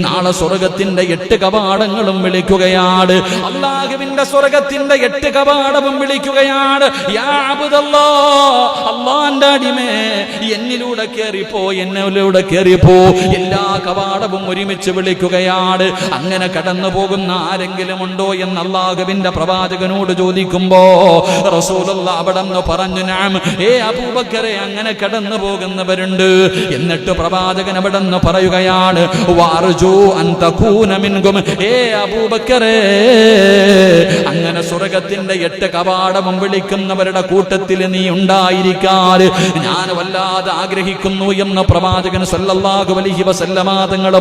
നാളെ സ്വർഗത്തിന്റെ എട്ട് കവാടങ്ങളും വിളിക്കുകയാണ്. അള്ളാഹുവിന്റെ സ്വർഗത്തിന്റെ എട്ട് കവാടവും വിളിക്കുകയാണ്. അള്ളാന്റെ അടിമേ എന്നിലൂടെ കയറിപ്പോ എന്നിലൂടെ കയറിപ്പോ. എല്ലാ കവാടവും ഒരുമിച്ച് വിളിക്കുകയാണ്. അങ്ങനെ കടന്നു പോകുന്ന ആരെങ്കിലും ഉണ്ടോ എന്ന് അള്ളാഹുവിന്റെ പ്രവാചകനോട് ചോദിക്കുമ്പോ റസൂലുള്ള അവിടെ നിന്ന് പറഞ്ഞു ഞാൻ ഏ അബൂബക്കറെ അങ്ങനെ കടന്നു പോകുന്നവരുണ്ട്. എന്നിട്ട് പ്രവാചകൻ അവിടെ നിന്ന് പറയുകയാണ് വാർജു അങ്ങനെ സ്വർഗത്തിന്റെ എട്ട് കവാടവും വിളിക്കുന്നവരുടെ കൂട്ടത്തിൽ നീ ഉണ്ടായിരിക്കാൻ ഞാൻ വല്ലാതെ ആഗ്രഹിക്കുന്നു എന്ന് പ്രവാചകൻ സല്ലല്ലാഹു അലൈഹി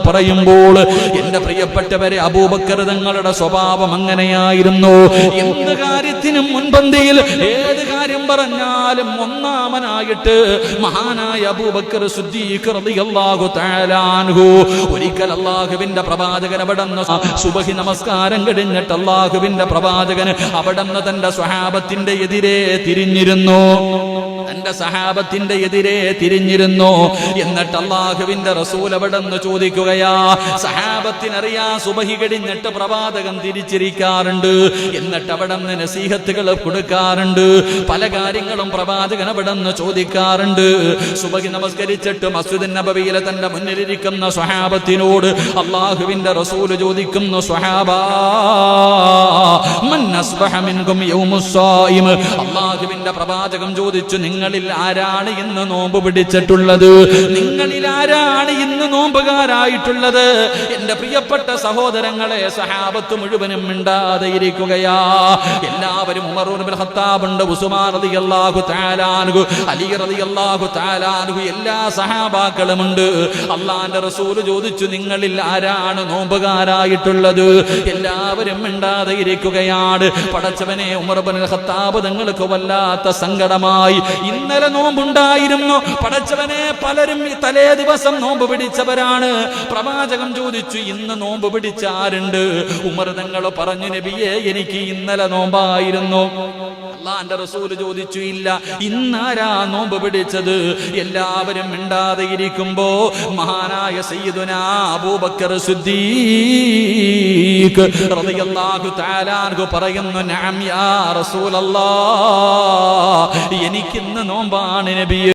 പറയുമ്പോൾ എന്റെ പ്രിയപ്പെട്ടവരെ അബൂബക്കർ തങ്ങളുടെ സ്വഭാവം അങ്ങനെയായിരുന്നു. എന്ത് കാര്യത്തിനും മുൻപന്തിയിൽ ഏത് കാര്യം പറഞ്ഞാലും ഒന്നാമനായിട്ട് മഹാനായ അബൂബക്കർ റളിയല്ലാഹു ഒരിക്കൽ അള്ളാഹുവിന്റെ പ്രവാചകൻ അവിടുന്ന് സുബഹി നമസ്കാരം കഴിഞ്ഞിട്ട് അള്ളാഹുവിന്റെ പ്രവാചകൻ അവിടുന്ന് തന്റെ സ്വഹാബത്തിന്റെ എതിരെ തിരിഞ്ഞിരുന്നു. തന്റെ സഹാബത്തിന്റെ എതിരെ തിരിഞ്ഞിരുന്നു. എന്നിട്ട് അള്ളാഹുവിന്റെ റസൂൽ അവിടെന്ന് ചോദിക്കുകയാ സഹാബത്തിനറിയാ സുബഹി കഴിഞ്ഞിട്ട് പ്രവാചകൻ തിരിച്ചിരിക്കാറുണ്ട്. എന്നിട്ട് അവിടെ നിന്ന് നസീഹത്തുകൾ കൊടുക്കാറുണ്ട്. പല കാര്യങ്ങളും പ്രവാചകൻ അവിടെ നിന്ന് ചോദിക്കാറുണ്ട്. സുബഹി നമസ്കരിച്ചിട്ട് മസ്ജിദ് നബവിയിലെ തന്റെ മുന്നിലിരിക്കുന്ന സ്വഹാബത്തിനോട് അള്ളാഹുവിന്റെ റസൂൽ ചോദിക്കുന്നു സ്വഹാബാ അള്ളാഹുവിന്റെ പ്രവാചകം ചോദിച്ചു നിങ്ങളിൽ ആരാണ് ഇന്ന് നോമ്പ് പിടിച്ചിട്ടുള്ളത്? നിങ്ങളിൽ ആരാണ് ഇന്ന് നോമ്പുകാരായിട്ടുള്ളത്? എന്റെ പ്രിയപ്പെട്ട സഹോദരങ്ങളെ സഹാബത്ത് മുഴുവനും മിണ്ടാതെ ഇരിക്കുകയാ എല്ലാവരും ഉണ്ട് ഉസ്മാൻ റളിയല്ലാഹു തആല അൻഹു അലി റളിയല്ലാഹു തആല എല്ലാ സഹാബാക്കളുമുണ്ട് അള്ളാന്റെ റസൂൽ ചോദിച്ചു നിങ്ങളിൽ ആരാണ് നോമ്പുകാരായിട്ടുള്ളത്? എല്ലാവരും മിണ്ടാതെ ഇരിക്കുകയാണ് പടച്ചവനെ ഉമർ ഹത്താബ് ഖത്താബ് തങ്ങൾക്ക് വല്ലാത്ത സങ്കടമായി. ഇന്നലെ നോമ്പുണ്ടായിരുന്നു. പടച്ചവനെ പലരും തലേ ദിവസം നോമ്പ് പിടിച്ചവരാണ്. പ്രവാചകം ചോദിച്ചു ഇന്ന് നോമ്പ് പിടിച്ച ആരുണ്ട്? ഉമർ തങ്ങൾ പറഞ്ഞു നബിയെ എനിക്ക് ഇന്നലെ നോമ്പായിരുന്നു. അള്ളാന്റെ റസൂൽ ചോദിച്ചു ഇല്ല ഇന്നാരാ നോമ്പ് പിടിച്ചത്? എല്ലാവരും മിണ്ടാതെ ഇരിക്കുമ്പോ മഹാനായ സയ്യിദുനാ അബൂബക്കർ സിദ്ദീഖ് റളിയല്ലാഹു പറയുന്നു നഅം യാ റസൂലല്ലാഹ് എനിക്കിന്ന് നോമ്പാണ് നബിയെ.